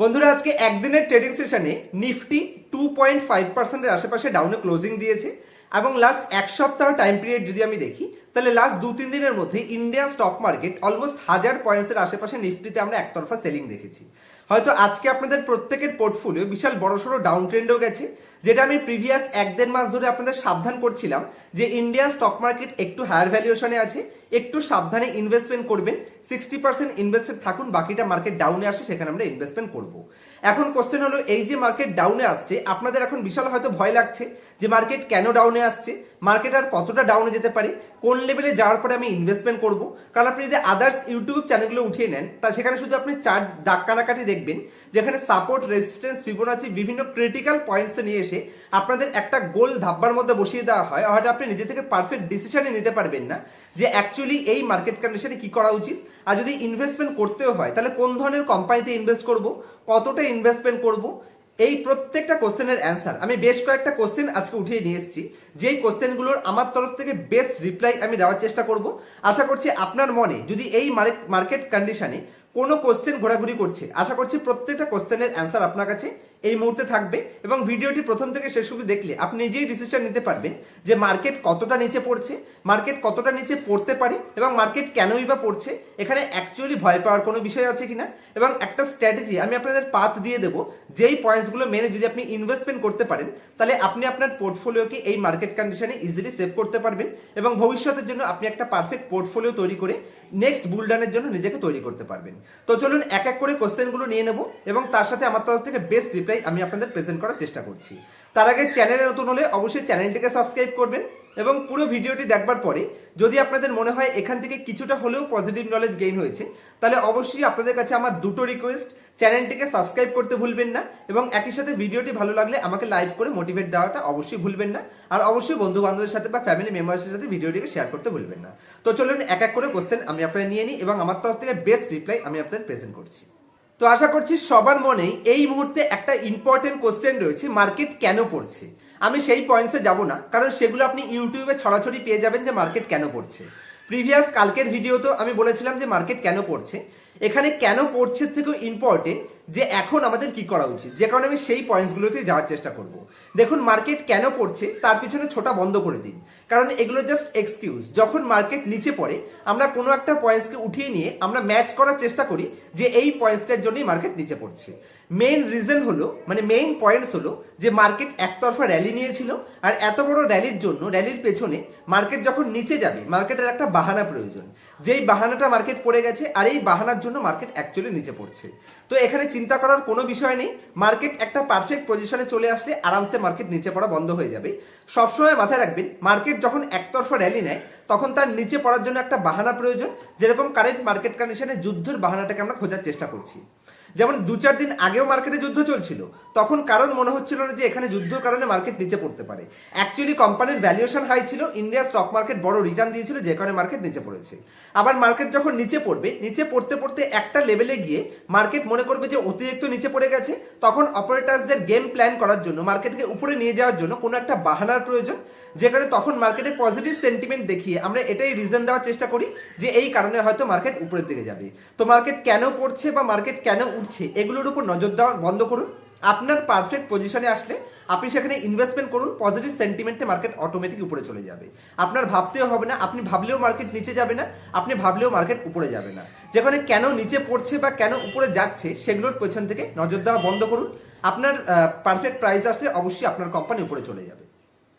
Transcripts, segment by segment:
বন্ধুরা, আজকে একদিনের ট্রেডিং সেশনে নিফটি টু পয়েন্ট ফাইভ পার্সেন্টের আশেপাশে ডাউনে ক্লোজিং দিয়েছে এবং লাস্ট এক সপ্তাহ টাইম পিরিয়ড যদি আমি দেখি, তাহলে লাস্ট দু তিন দিনের মধ্যে ইন্ডিয়া স্টক মার্কেট অলমোস্ট হাজার পয়েন্টসের আশেপাশে নিফটিতে আমরা একতরফা সেলিং দেখেছি। হয়তো আজকে আপনাদের প্রত্যেকের পোর্টফোলিও বিশাল বড়সড় ডাউন ট্রেন্ডও গেছে। যেটা আমি প্রিভিয়াস এক দেড় মাস ধরে আপনাদের সাবধান করছিলাম যে ইন্ডিয়ান স্টক মার্কেট একটু হায়ার ভ্যালুয়েশনে আছে, একটু সাবধানে ইনভেস্টমেন্ট করবেন সিক্সটি পার্সেন্ট ইনভেস্টেড থাকুন, বাকিটা মার্কেট ডাউনে আসে, সেখানে আমরা ইনভেস্টমেন্ট করব। এখন কোশ্চেন হলো, এই যে মার্কেট ডাউনে আসছে, আপনাদের এখন বিশাল হয়তো ভয় লাগছে যে মার্কেট কেন ডাউনে আসছে মার্কেট আর কতটা ডাউনে যেতে পারে, কোন লেভেলে যাওয়ার পরে আমি ইনভেস্টমেন্ট করব। কারণ আপনি যদি আদার্স ইউটিউব চ্যানেলগুলো উঠিয়ে নেন, তা সেখানে শুধু আপনি চার দাগ দেখবেন, যেখানে সাপোর্ট রেজিস্ট্যান্স ফিবোনাচি বিভিন্ন ক্রিটিক্যাল পয়েন্টস নিয়ে এসে আপনাদের একটা গোল ধাব্বার মধ্যে বসিয়ে দেওয়া হয়, হয়তো আপনি নিজে থেকে পারফেক্ট ডিসিশনই নিতে পারবেন না যে অ্যাকচুয়ালি এই মার্কেট কন্ডিশনে কি করা উচিত। আর যদি ইনভেস্টমেন্ট করতেও হয়, তাহলে কোন ধরনের কোম্পানিতে ইনভেস্ট করব, কতটা ইনভেস্টমেন্ট করব, এই প্রত্যেকটা কোশ্চেনের অ্যান্সার আমি বেশ কয়েকটা কোশ্চেন আজকে উঠিয়ে নিয়ে এসেছি, যেই কোশ্চেনগুলোর আমার তরফ থেকে বেস্ট রিপ্লাই আমি দেওয়ার চেষ্টা করব। আশা করছি আপনার মনে যদি এই মার্কেট কন্ডিশনে কোনো কোশ্চেন ঘোরাঘুরি করছে, আশা করছি প্রত্যেকটা কোশ্চেনের অ্যান্সার আপনার কাছে এই মুহূর্তে থাকবে এবং ভিডিওটি প্রথম থেকে শেষ অবধি দেখলে আপনি নিজেই ডিসিশন নিতে পারবেন যে মার্কেট কতটা নিচে পড়ছে মার্কেট কতটা নিচে পড়তে পারে এবং মার্কেট কেনই বা পড়ছে, এখানে অ্যাকচুয়ালি ভয় পাওয়ার কোনো বিষয় আছে কিনা এবং একটা স্ট্র্যাটেজি আমি আপনাদের পাথ দিয়ে দেবো, যেই পয়েন্টসগুলো মেনে যদি আপনি ইনভেস্টমেন্ট করতে পারেন, তাহলে আপনি আপনার পোর্টফোলিওকে এই মার্কেট কন্ডিশনে ইজিলি সেভ করতে পারবেন এবং ভবিষ্যতের জন্য আপনি একটা পারফেক্ট পোর্টফোলিও তৈরি করে নেক্সট বুলডানের জন্য নিজেকে তৈরি করতে পারবেন। তো চলুন এক এক করে কোশ্চেনগুলো নিয়ে নেব এবং তার সাথে আমার তরফ থেকে বেস্ট রিপ্লাই আমি আপনাদের প্রেজেন্ট করার চেষ্টা করছি। তার আগে চ্যানেলে নতুন হলে অবশ্যই চ্যানেলটিকে সাবস্ক্রাইব করবেন এবং পুরো ভিডিওটি দেখবার পরে যদি আপনাদের মনে হয় এখান থেকে কিছুটা হলেও পজিটিভ নলেজ গেইন হয়েছে, তাহলে অবশ্যই আপনাদের কাছে আমার দুটো রিকোয়েস্ট চ্যানেলটিকে সাবস্ক্রাইব করতে ভুলবেন না এবং একই সাথে ভিডিওটি ভালো লাগলে আমাকে লাইভ করে মোটিভেট দেওয়াটা অবশ্যই ভুলবেন না। আর অবশ্যই বন্ধু বান্ধবের সাথে বা ফ্যামিলি মেম্বার্সের সাথে ভিডিওটিকে শেয়ার করতে ভুলবেন না। তো চলুন এক এক করে কোশ্চেন আমি আপনাদের নিয়ে নিই এবং আমার তরফ থেকে বেস্ট রিপ্লাই আমি আপনাদের প্রেজেন্ট করছি। তো আশা করছি সবার মনেই এই মুহূর্তে একটা ইম্পর্টেন্ট কোশ্চেন রয়েছে মার্কেট কেন পড়ছে? আমি সেই পয়েন্টসে যাব না, কারণ সেগুলো আপনি ইউটিউবে ছড়াছড়ি পেয়ে যাবেন যে মার্কেট কেন পড়ছে। প্রিভিয়াস কালকের ভিডিওতেও আমি বলেছিলাম যে মার্কেট কেন পড়ছে। এখানে কেন পড়ছে থেকেও ইম্পর্টেন্ট যে এখন আমাদের কি করা উচিত? যে কারণে আমি সেই পয়েন্টসগুলোতে যাওয়ার চেষ্টা করব। দেখুন মার্কেট কেন পড়ছে, তার পিছনে ছোটা বন্ধ করে দিন। কারণ এগুলো জাস্ট এক্সকিউজ যখন মার্কেট নিচে পড়ে, আমরা কোনো একটা পয়েন্টসকে উঠিয়ে নিয়ে আমরা ম্যাচ করার চেষ্টা করি যে এই পয়েন্টসটার জন্যই মার্কেট নিচে পড়ছে। মেইন রিজন হলো মানে মেইন পয়েন্টস হলো যে মার্কেট একতরফা র্যালি নিয়েছিল আর এত বড় র্যালির জন্য র্যালির পেছনে মার্কেট যখন নিচে যাবে মার্কেটের একটা বাহানা প্রয়োজন। যেই বাহানাটা মার্কেট পড়ে গেছে, আর এই বাহানার জন্য মার্কেট অ্যাকচুয়ালি নিচে পড়ছে। তো এখানে চিন্তা করার কোনো বিষয় নেই। মার্কেট একটা পারফেক্ট পজিশনে চলে আসলে আরামসে মার্কেট নিচে পড়া বন্ধ হয়ে যাবে। সবসময় মাথায় রাখবেন মার্কেট যখন একতরফা র্যালি নেয়, তখন তার নিচে পড়ার জন্য একটা বাহানা প্রয়োজন। যেরকম কারেন্ট মার্কেট কন্ডিশনে যুদ্ধের বাহানাটাকে আমরা খোঁজার চেষ্টা করছি। যেমন দু চার দিন আগেও মার্কেটে যুদ্ধ চলছিল, তখন কারণ মনে হচ্ছিল না যে এখানে যুদ্ধর কারণে মার্কেট নিচে পড়তে পারে। অ্যাকচুয়ালি কোম্পানির ভ্যালুয়েশন হাই ছিল ইন্ডিয়া স্টক মার্কেট বড় রিটার্ন দিয়েছিল, যে কারণে মার্কেট নিচে পড়েছে। আবার মার্কেট যখন নিচে পড়বে, নিচে পড়তে পড়তে একটা লেভেলে গিয়ে মার্কেট মনে করবে যে অতিরিক্ত নিচে পড়ে গেছে, তখন অপারেটার্সদের গেম প্ল্যান করার জন্য মার্কেটকে উপরে নিয়ে যাওয়ার জন্য কোনো একটা বাহানার প্রয়োজন যেখানে তখন মার্কেটের পজিটিভ সেন্টিমেন্ট দেখিয়ে আমরা এটাই রিজন দেওয়ার চেষ্টা করি যে এই কারণে হয়তো মার্কেট উপরের দিকে যাবে। তো মার্কেট কেন পড়ছে বা মার্কেট কেন উঠছে, এগুলোর উপর নজর দেওয়া বন্ধ করুন। আপনার পারফেক্ট পজিশনে আসলে আপনি সেখানে ইনভেস্টমেন্ট করুন পজিটিভ সেন্টিমেন্টে মার্কেট অটোমেটিক উপরে চলে যাবে। আপনার ভাবতেও হবে না, আপনি ভাবলেও মার্কেট নিচে যাবে না, আপনি ভাবলেও মার্কেট উপরে যাবে না। যেখানে কেন নিচে পড়ছে বা কেন উপরে যাচ্ছে, সেগুলোর পেছন থেকে নজর দেওয়া বন্ধ করুন। আপনার পারফেক্ট প্রাইস আসলে অবশ্যই আপনার কোম্পানি উপরে চলে যাবে।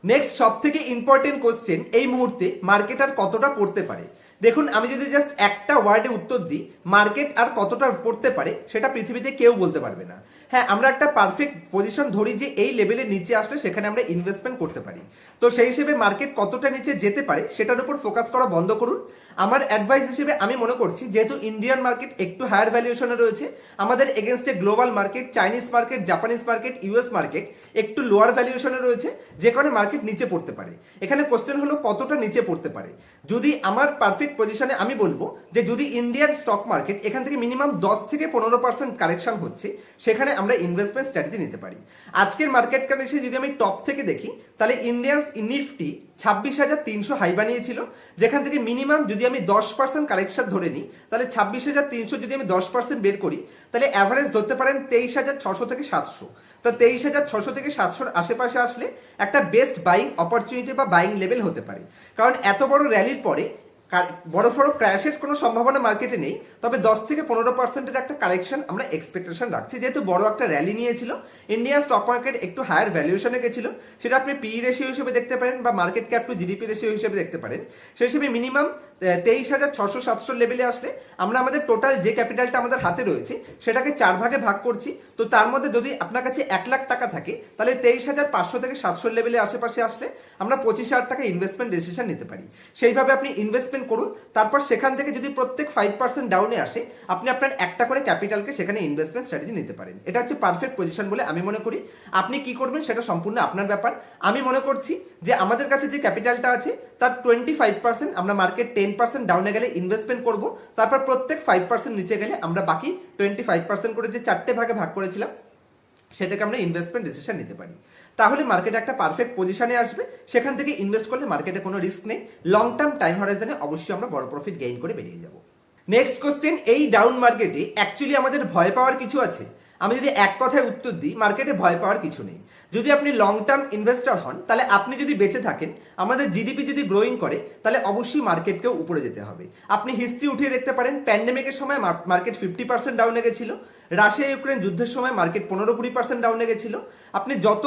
নেক্সট সব থেকে ইম্পর্টেন্ট কোশ্চেন এই মুহূর্তে মার্কেট আর কতটা পড়তে পারে? দেখুন, আমি যদি জাস্ট একটা ওয়ার্ডে উত্তর দিই মার্কেট আর কতটা পড়তে পারে, সেটা পৃথিবীতে কেউ বলতে পারবে না। হ্যাঁ আমরা একটা পারফেক্ট পজিশন ধরি যে এই লেভেলের নিচে আসলে সেখানে আমরা ইনভেস্টমেন্ট করতে পারি। তো সেই হিসেবে মার্কেট কতটা নিচে যেতে পারে, সেটার উপর ফোকাস করা বন্ধ করুন। আমার অ্যাডভাইস হিসেবে আমি মনে করছি, যেহেতু ইন্ডিয়ান মার্কেট একটু হায়ার ভ্যালুয়েশনে রয়েছে, আমাদের এগেনস্টে global market Chinese market Japanese market US market একটু লোয়ার ভ্যালুয়েশনে রয়েছে, যে কারণে মার্কেট নিচে পড়তে পারে। এখানে কোশ্চেন হলো কতটা নিচে পড়তে পারে। যদি আমার পারফেক্ট পারফেক্ট পজিশনে আমি বলব যে যদি ইন্ডিয়ান স্টক মার্কেট এখান থেকে মিনিমাম দশ থেকে পনেরো পার্সেন্ট কারেকশন হচ্ছে, সেখানে আমরা ইনভেস্টমেন্ট স্ট্র্যাটেজি নিতে পারি। আজকের মার্কেট কন্ডিশন যদি আমি টপ থেকে দেখি, তাহলে ইন্ডিয়ান নিফটি ছাব্বিশ হাজার তিনশো হাই বানিয়েছিল। যেখান থেকে মিনিমাম যদি আমি দশ পার্সেন্ট কারেকশন ধরে নিই, তাহলে ছাব্বিশ হাজার তিনশো যদি আমি দশ পার্সেন্ট বের করি, তাহলে অ্যাভারেজ ধরতে পারেন তেইশ হাজার ছশো থেকে সাতশো। তো তেইশ হাজার ছশো থেকে সাতশোর আশেপাশে আসলে একটা বেস্ট বাইং অপরচুনিটি বা বাইং লেভেল হতে পারে। কারণ এত বড় র্যালির পরে বড় সড়ো ক্র্যাশের কোনো সম্ভাবনা মার্কেটে নেই, তবে দশ থেকে পনেরো পার্সেন্টের একটা কারেকশন আমরা এক্সপেকটেশন রাখছি। যেহেতু বড় একটা র্যালি নিয়েছিল ইন্ডিয়ান স্টক মার্কেট একটু হায়ার ভ্যালুয়েশনে গেছিল, সেটা আপনি পি রেশিও হিসেবে দেখতে পারেন বা market cap to GDP ratio হিসেবে দেখতে পারেন। সেই হিসেবে মিনিমাম তেইশ হাজার ছশো সাতশো লেভেলে আসলে আমরা আমাদের টোটাল যে ক্যাপিটালটা আমাদের হাতে রয়েছে, সেটাকে চার ভাগে ভাগ করছি। তো তার মধ্যে যদি আপনার কাছে এক লাখ টাকা থাকে, তাহলে তেইশ হাজার পাঁচশো থেকে সাতশো লেভেলে আশেপাশে আসলে আমরা পঁচিশ হাজার টাকা ইনভেস্টমেন্ট ডিসিশন নিতে পারি। সেইভাবে আপনি ইনভেস্টমেন্ট করুন, তারপর সেখান থেকে যদি প্রত্যেক ফাইভ পার্সেন্ট ডাউনে আসে, আপনি আপনার একটা করে ক্যাপিটালকে সেখানে ইনভেস্টমেন্ট স্ট্র্যাটেজি নিতে পারেন। এটা হচ্ছে পারফেক্ট পজিশন বলে আমি মনে করি। আপনি কি করবেন সেটা সম্পূর্ণ আপনার ব্যাপার। আমি মনে করছি যে আমাদের কাছে যে ক্যাপিটালটা আছে, তার টোয়েন্টি ফাইভ পার্সেন্ট আমরা মার্কেট টেন পার্সেন্ট ডাউনে গেলে ইনভেস্টমেন্ট করব, তারপর প্রত্যেক ফাইভ পার্সেন্ট নিচে গেলে আমরা বাকি টোয়েন্টি ফাইভ পার্সেন্ট করে যে চারটে ভাগে ভাগ করেছিলাম, সেটাকে আমরা ইনভেস্টমেন্ট ডিসিশন নিতে পারি। তাহলে মার্কেট একটা পারফেক্ট পজিশনে আসবে। সেখান থেকে ইনভেস্ট করলে মার্কেটে কোনো রিস্ক নেই। লং টার্ম টাইম হরাইজনে অবশ্যই আমরা বড় প্রফিট গেইন করে বেরিয়ে যাব। নেক্সট কোশ্চেন এই ডাউন মার্কেটে অ্যাকচুয়ালি আমাদের ভয় পাওয়ার কিছু আছে? আমি যদি এক কথায় উত্তর দিই মার্কেটে ভয় পাওয়ার কিছু নেই। যদি আপনি লং টার্ম ইনভেস্টার হন, তাহলে আপনি যদি বেঁচে থাকেন আমাদের জিডিপি যদি গ্রোয়িং করে, তাহলে অবশ্যই মার্কেটকেও উপরে যেতে হবে। আপনি হিস্ট্রি উঠিয়ে দেখতে পারেন প্যান্ডেমিকের সময় মার্কেট ফিফটি পার্সেন্ট ডাউনে গেছিল রাশিয়া ইউক্রেন যুদ্ধের সময় মার্কেট পনেরো কুড়ি পার্সেন্ট ডাউনে গেছিল আপনি যত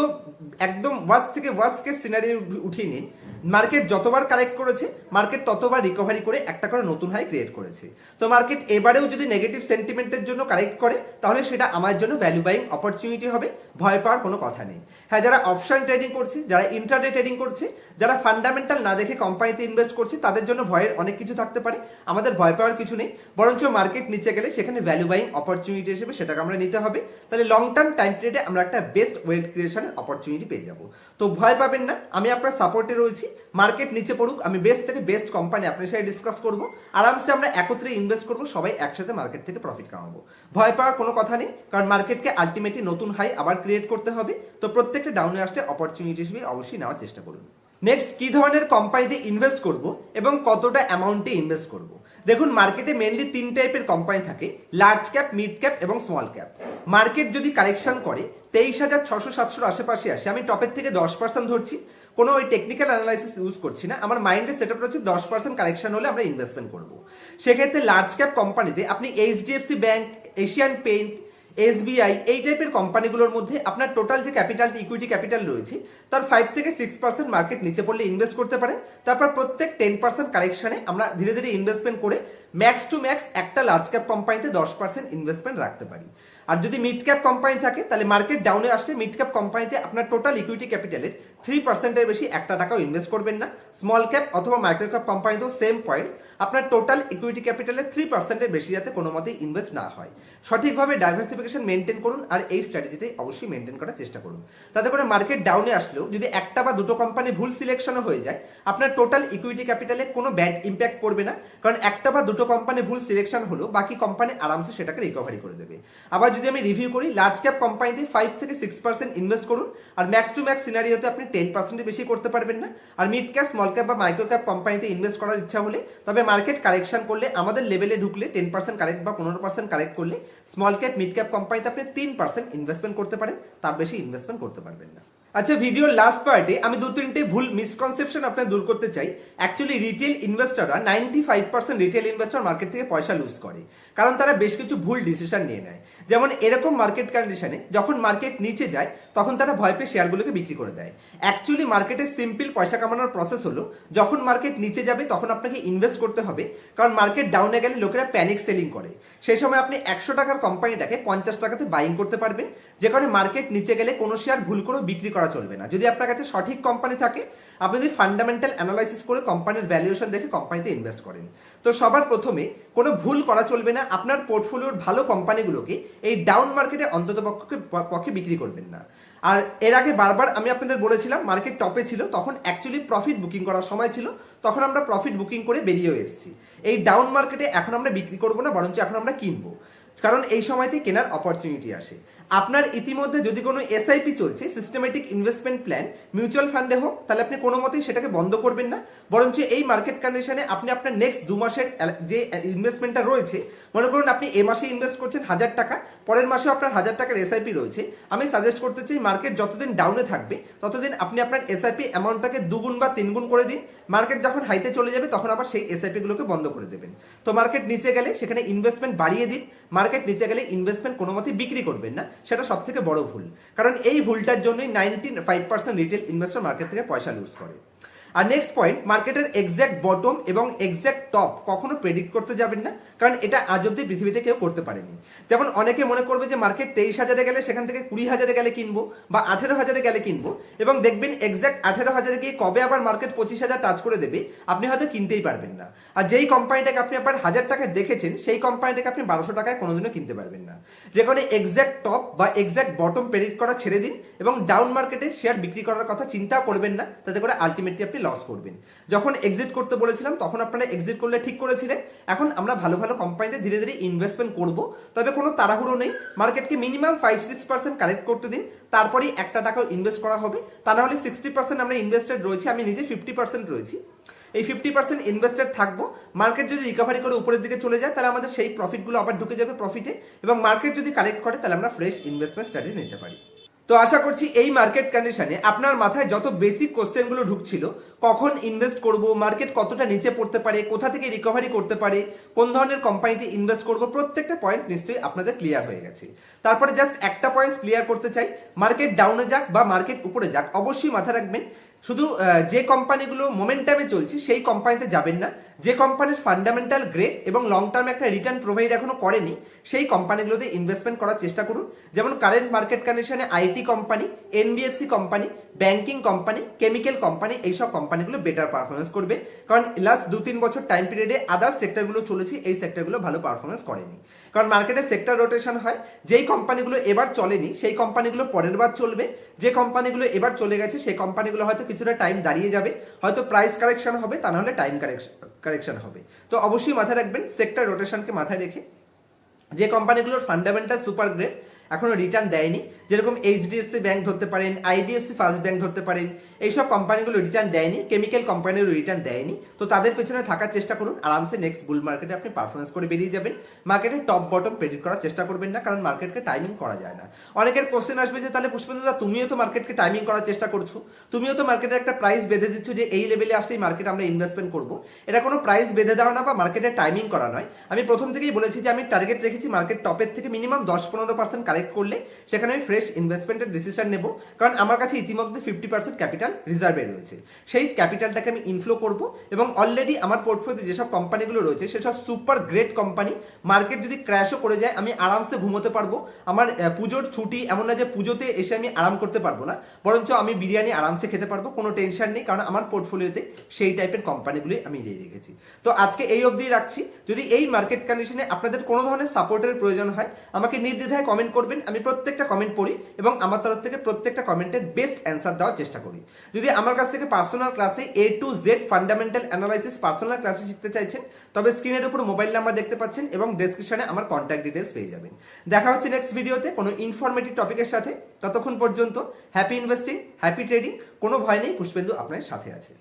একদম ওয়ার্স্ট থেকে ওয়ার্স্ট কেস সিনারি উঠিয়ে নিন মার্কেট যতবার কারেক্ট করেছে মার্কেট ততবার রিকভারি করে একটা করে নতুন হাই ক্রিয়েট করেছে। তো মার্কেট এবারেও যদি নেগেটিভ সেন্টিমেন্টের জন্য কারেক্ট করে, তাহলে সেটা আমার জন্য ভ্যালু বাইং অপরচুনিটি হবে, ভয় পাওয়ার কোনো কথা নেই। হ্যাঁ যারা অপশন ট্রেডিং করছে, যারা ইন্টারডে ট্রেডিং করছে, যারা ফান্ডামেন্টাল না দেখে কোম্পানিতে ইনভেস্ট করছি, তাদের জন্য ভয়ের অনেক কিছু থাকতে পারে, আমাদের ভয় পাওয়ার কিছু নেই। বরঞ্চ মার্কেট নিচে গেলে সেখানে ভ্যালু বাইং অপরচুনিটি হিসেবে সেটাকে আমরা নিতে হবে। তাহলে লং টার্ম টাইম পিরিয়ডে আমরা একটা বেস্ট ওয়েলথ ক্রিয়েশনের অপরচুনিটি পেয়ে যাব। তো ভয় পাবেন না, আমি আপনার সাপোর্টে রয়েছি মার্কেট নিচে পড়ুক, আমি বেস্ট থেকে বেস্ট কোম্পানি আপনার সাথে ডিসকাস করব, আরামসে আমরা একত্রে ইনভেস্ট করব, সবাই একসাথে মার্কেট থেকে প্রফিট কামাবো। ভয় পাওয়ার কোনো কথা নেই, কারণ মার্কেটকে আলটিমেটলি নতুন হাই আবার ক্রিয়েট করতে হবে। তো প্রত্যেকটা ডাউনে আসতে অপরচুনিটি হিসেবে অবশ্যই নেওয়ার চেষ্টা করুন। নেক্সট কি ধরনের কোম্পানিতে ইনভেস্ট করব এবং কতটা অ্যামাউন্টে ইনভেস্ট করব? দেখুন মার্কেটে মেনলি তিন টাইপের কোম্পানি থাকে লার্জ ক্যাপ মিড ক্যাপ এবং স্মল ক্যাপ মার্কেট যদি কালেকশন করে, তেইশ হাজার ছশো সাতশোর আশেপাশে আসে, আমি টপের থেকে দশ পার্সেন্ট ধরছি। কোনো ওই টেকনিক্যাল অ্যানালাইসিস ইউজ করছি না, আমার মাইন্ডে সেট আপ হচ্ছে দশ পার্সেন্ট কালেকশন হলে আমরা ইনভেস্টমেন্ট করব। সেক্ষেত্রে লার্জ ক্যাপ কোম্পানিতে আপনি HDFC bank Asian paint SBI, এই টাইপের কোম্পানিগুলোর মধ্যে আপনার টোটাল যে ক্যাপিটাল ইকুইটি ক্যাপিটাল রয়েছে, তার ফাইভ থেকে সিক্স পার্সেন্ট মার্কেট নিচে পড়লে ইনভেস্ট করতে পারেন। তারপর প্রত্যেক টেন পার্সেন্ট কারেকশনে আমরা ধীরে ধীরে ইনভেস্টমেন্ট করে ম্যাক্স টু ম্যাক্স একটা লার্জ ক্যাপ কোম্পানিতে দশ পার্সেন্ট ইনভেস্টমেন্ট রাখতে পারি। আর যদি মিড ক্যাপ কোম্পানি থাকে, তাহলে মার্কেট ডাউনে আসলে মিড ক্যাপ কোম্পানিতে আপনার টোটাল ইকুইটি ক্যাপিটালের থ্রি পার্সেন্টের বেশি একটা টাকাও ইনভেস্ট করবেন না। স্মল ক্যাপ অথবা মাইক্রো ক্যাপ কোম্পানিতেও সেম পয়েন্টস আপনার টোটাল ইকুইটি ক্যাপিটালের থ্রি পার্সেন্টের বেশি যাতে কোনো মতেই ইনভেস্ট না হয়। সঠিকভাবে ডাইভার্সিফিকেশন মেনটেন করুন আর এই স্ট্র্যাটেজিটাই অবশ্যই মেনটেন করার চেষ্টা করুন। তাতে করে মার্কেট ডাউনে আসলেও যদি একটা বা দুটো কোম্পানি ভুল সিলেকশনও হয়ে যায়, আপনার টোটাল ইকুইটি ক্যাপিটালে কোনো ব্যাড ইম্প্যাক্ট পড়বে না। কারণ একটা বা দুটো কোম্পানি ভুল সিলেকশন হলো, বাকি কোম্পানি আরামসে সেটাকে রিকভারি করে দেবে। আবার যদি আমি রিভিউ করি লার্জ ক্যাপ কোম্পানিতে ফাইভ থেকে সিক্স পার্সেন্ট ইনভেস্ট করুন আর ম্যাক্স টু ম্যাক্স সিনারিওতে আপনি টেন পার্সেন্টের বেশি করতে পারবেন না। আর মিড ক্যাপ স্মল ক্যাপ বা মাইক্রো ক্যাপ কোম্পানিতে ইনভেস্ট করার ইচ্ছা হলে, তবে মার্কেট কারেকশন করলে, আমাদের লেভেলে ঢুকলে টেন পার্সেন্ট কারেক্ট বা পনেরো পার্সেন্ট কারেক্ট করলে স্মল ক্যাপ মিড ক্যাপ কোম্পানিতে আপনি তিন পার্সেন্ট ইনভেস্টমেন্ট করতে পারেন, তার বেশি ইনভেস্টমেন্ট করতে পারবেন না। আচ্ছা ভিডিওর লাস্ট পার্টে আমি দু তিনটে ভুল মিসকনসেপশন আপনার দূর করতে চাই। অ্যাকচুয়ালি রিটেল ইনভেস্টররা ninety five percent retail investor market থেকে পয়সা লুজ করে। কারণ তারা বেশ কিছু ভুল ডিসিশন নিয়ে নেয়। যেমন, এরকম মার্কেট কন্ডিশনে যখন মার্কেট নিচে যায়, তখন তারা ভয় পেয়ে শেয়ারগুলোকে বিক্রি করে দেয়। অ্যাকচুয়ালি মার্কেটের সিম্পল পয়সা কামানোর প্রসেস হলো, যখন মার্কেট নিচে যাবে, তখন আপনাকে ইনভেস্ট করতে হবে। কারণ মার্কেট ডাউনে গেলে লোকেরা প্যানিক সেলিং করে। সেই সময় আপনি একশো টাকার কোম্পানিটাকে পঞ্চাশ টাকাতে বাইং করতে পারবেন। যে কারণে মার্কেট নিচে গেলে কোনো শেয়ার ভুল করেও বিক্রি করা করা চলবে না। যদি আপনার কাছে সঠিক কোম্পানি থাকে, আপনি যদি ফান্ডামেন্টাল অ্যানালাইসিস করে কোম্পানির ভ্যালুয়েশন দেখে কোম্পানিতে ইনভেস্ট করেন। তো সবার প্রথমে কোনো ভুল করা চলবে না, আপনার পোর্টফোলিওর ভালো কোম্পানিগুলোকে এই ডাউন মার্কেটে অন্তত পক্ষে বিক্রি করবেন না। আর এর আগে বারবার আমি আপনাদের বলেছিলাম মার্কেট টপে ছিল, তখন অ্যাকচুয়ালি প্রফিট বুকিং করার সময় ছিল, তখন আমরা প্রফিট বুকিং করে বেরিয়েও এসেছি। এই ডাউন মার্কেটে এখন আমরা বিক্রি করব না, বরঞ্চ এখন আমরা কিনবো। কারণ এই সময়তে কেনার অপরচুনিটি আসে। আপনার ইতিমধ্যে যদি কোনো এসআইপি চলছে সিস্টেমেটিক ইনভেস্টমেন্ট প্ল্যান মিউচুয়াল ফান্ডে হোক, তাহলে আপনি কোনো মতেই সেটাকে বন্ধ করবেন না। বরঞ্চ এই মার্কেট কন্ডিশনে আপনি আপনার নেক্সট দু মাসের যে ইনভেস্টমেন্টটা রয়েছে, মনে করুন আপনি এ মাসে ইনভেস্ট করছেন হাজার টাকা, পরের মাসেও আপনার হাজার টাকার এসআইপি রয়েছে। আমি সাজেস্ট করতে চাই মার্কেট যতদিন ডাউনে থাকবে, ততদিন আপনি আপনার এসআইপি অ্যামাউন্টটাকে দুগুণ বা তিনগুণ করে দিন। মার্কেট যখন হাইতে চলে যাবে, তখন আবার সেই এসআইপি গুলোকে বন্ধ করে দেবেন। তো মার্কেট নিচে গেলে সেখানে ইনভেস্টমেন্ট বাড়িয়ে দিন। মার্কেট নিচে গেলে ইনভেস্টমেন্ট কোনো মতে বিক্রি করবেন না। সেটা সব থেকে বড় ভুল। কারণ এই ভুলটার জন্যই ninety five percent retail investor market থেকে পয়সা লুজ করে। আর নেক্সট পয়েন্ট মার্কেটের এক্স্যাক্ট বটম এবং এক্স্যাক্ট টপ কখনো প্রেডিক্ট করতে যাবেন না, কারণ এটা আজ অব্দি পৃথিবীতে কেউ করতে পারেনি। যেমন অনেকে মনে করবে যে মার্কেট তেইশ হাজারে গেলে সেখান থেকে কুড়ি হাজারে গেলে কিনবো বা আঠেরো হাজারে গেলে কিনবো এবং দেখবেন এক্স্যাক্ট আঠেরো হাজারে গিয়ে কবে আবার মার্কেট পঁচিশ হাজার টাচ করে দেবে, আপনি হয়তো কিনতেই পারবেন না। আর যেই কোম্পানিটাকে আপনি আবার হাজার টাকায় দেখেছেন, সেই কোম্পানিটাকে আপনি বারোশো টাকায় কোনোদিনও কিনতে পারবেন না। যে যেখানে এক্স্যাক্ট টপ বা এক্স্যাক্ট বটম প্রেডিক্ট করা ছেড়ে দিন এবং ডাউন মার্কেটে শেয়ার বিক্রি করার কথা চিন্তা করবেন না, তাতে করে আলটিমেটলি আপনি লস করবেন। যখন এক্সিট করতে বলেছিলাম, তখন আপনারা এক্সিট করলে ঠিক করেছিলেন এখন আমরা ভালো ভালো কোম্পানিতে ধীরে ধীরে ইনভেস্টমেন্ট করব। তবে কোনো তাড়াহুড়ো নেই। মার্কেটকে minimum five six percent correct করতে দিন। তারপরেই একটা টাকাও ইনভেস্ট করা হবে। তা না হলে সিক্সটি পার্সেন্ট আমরা ইনভেস্টেড রয়েছি। আমি নিজে ফিফটি পার্সেন্ট রয়েছি। এই ফিফটি পার্সেন্ট ইনভেস্টেড থাকব। মার্কেট যদি রিকভারি করে উপরের দিকে চলে যায়, তাহলে আমাদের সেই প্রফিটগুলো আবার ঢুকে যাবে প্রফিটে এবং মার্কেট যদি কালেক্ট করে, তাহলে আমরা ফ্রেশ ইনভেস্টমেন্ট স্ট্র্যাটেজি নিতে পারি। তো আশা করছি এই মার্কেট কন্ডিশনে আপনার মাথায় যত বেসিক কোশ্চেনগুলো ঢুকছিল, কখন ইনভেস্ট করব মার্কেট কতটা নিচে পড়তে পারে, কোথা থেকে রিকভারি করতে পারে, কোন ধরনের কোম্পানিতে ইনভেস্ট করব, প্রত্যেকটা পয়েন্ট নিশ্চয়ই আপনাদের ক্লিয়ার হয়ে গেছে। তারপরে জাস্ট একটা পয়েন্ট ক্লিয়ার করতে চাই মার্কেট ডাউনে যাক বা মার্কেট উপরে যাক, অবশ্যই মাথা রাখবেন। শুধু যে কোম্পানিগুলো মোমেন্টামে চলছে, সেই কোম্পানিতে যাবেন না। যে কোম্পানির ফান্ডামেন্টাল গ্রেড এবং লং টার্মে একটা রিটার্ন প্রোভাইড এখনও করেনি সেই কোম্পানিগুলোতে ইনভেস্টমেন্ট করার চেষ্টা করুন। যেমন কারেন্ট মার্কেট কন্ডিশনে IT company NBFC company banking company chemical company এইসব কোম্পানিগুলো বেটার পারফরমেন্স করবে। কারণ লাস্ট দু তিন বছর টাইম পিরিয়ডে আদার্স সেক্টরগুলো চলেছে, এই সেক্টরগুলো ভালো পারফরমেন্স করেনি। কারণ মার্কেটে সেক্টর রোটেশন হয়, যেই কোম্পানিগুলো এবার চলেনি, সেই কোম্পানিগুলো পরের বার চলবে। যে কোম্পানিগুলো এবার চলে গেছে, সেই কোম্পানিগুলো হয়তো কিছুটা টাইম দাঁড়িয়ে যাবে। হয়তো প্রাইস কারেকশন হবে, তা নাহলে টাইম কারেকশন কারেকশন হবে। তো অবশ্যই মাথায় রাখবেন সেক্টর রোটেশনকে মাথায় রেখে যে কোম্পানিগুলোর ফান্ডামেন্টাল সুপার গ্রেড এখনও রিটার্ন দেয়নি। যেরকম এইচডিএফসি ব্যাংক ধরতে পারেন আইডিএফসি ফার্স্ট ব্যাংক ধরতে পারেন, এইসব কোম্পানিগুলো রিটার্ন দেয়নি কেমিক্যাল কোম্পানিগুলো রিটার্ন দেয়নি। তো তাদের পেছনে থাকার চেষ্টা করুন, আরামসে নেক্সট বুল মার্কেটে আপনি পারফরমেন্স করে বেরিয়ে যাবেন। মার্কেটে টপ বটম প্রেডিক্ট করার চেষ্টা করবেন না, কারণ মার্কেটকে টাইমিং করা যায় না। অনেকের কোশ্চেন আসবে যে, তাহলে পুষ্পেন্দ্র দা, তুমিও তো মার্কেটকে টাইমিং করার চেষ্টা করছ? তুমিও তো মার্কেটে একটা প্রাইস বেঁধে দিচ্ছ যে, এই লেভেলে আসলেই মার্কেট আমরা ইনভেস্টমেন্ট করব? এটা কোনো প্রাইস বেঁধে দেওয়া না বা মার্কেটে টাইমিং করা নয়। আমি প্রথম থেকেই বলেছি যে, আমি টার্গেট রেখেছি মার্কেট টপের থেকে মিনিমাম দশ পনেরো পার্সেন্ট কালেক্ট করলে সেখানে আমি ফ্রেশ ইনভেস্টমেন্টের ডিসিশন নেব। কারণ আমার কাছে ইতিমধ্যে ফিফটি পার্সেন্ট ক্যাপিটাল রিজার্ভে রয়েছে। সেই ক্যাপিটালটাকে আমি ইনফ্লো করব এবং অলরেডি আমার পোর্টফোলিওতে যেসব কোম্পানিগুলো রয়েছে সেসব সুপার গ্রেট কোম্পানি মার্কেট যদি ক্র্যাশও করে যায়, আমি আরামসে ঘুমোতে পারব। আমার পুজোর ছুটি এমন না যে পুজোতে এসে আমি আরাম করতে পারব না। বরঞ্চ আমি বিরিয়ানি আরামসে খেতে পারব, কোনো টেনশন নেই, কারণ আমার পোর্টফোলিওতে সেই টাইপের কোম্পানিগুলোই আমি নিয়ে রেখেছি। তো আজকে এই অবধি রাখছি। যদি এই মার্কেট কন্ডিশনে আপনাদের কোনো ধরনের সাপোর্টের প্রয়োজন হয়, আমাকে নির্দ্বিধায় কমেন্ট করবেন, আমি প্রত্যেকটা কমেন্ট পড়ি এবং আমার তরফ থেকে প্রত্যেকটা কমেন্টের বেস্ট অ্যান্সার দেওয়ার চেষ্টা করি। যদি আমার কাছ থেকে পার্সোনাল ক্লাসে A to Z fundamental analysis personal ক্লাসে শিখতে চাইছেন, তবে স্ক্রিনের উপর মোবাইল নাম্বার দেখতে পাচ্ছেন এবং ডেসক্রিপশনে আমার কন্ট্যাক্ট ডিটেলস পেয়ে যাবেন। দেখা হচ্ছে নেক্সট ভিডিওতে কোনো ইনফরমেটিভ টপিকের সাথে। ততক্ষণ পর্যন্ত হ্যাপি ইনভেস্টিং হ্যাপি ট্রেডিং কোনো ভয় নেই, পুষ্পেন্দু আপনার সাথে আছে।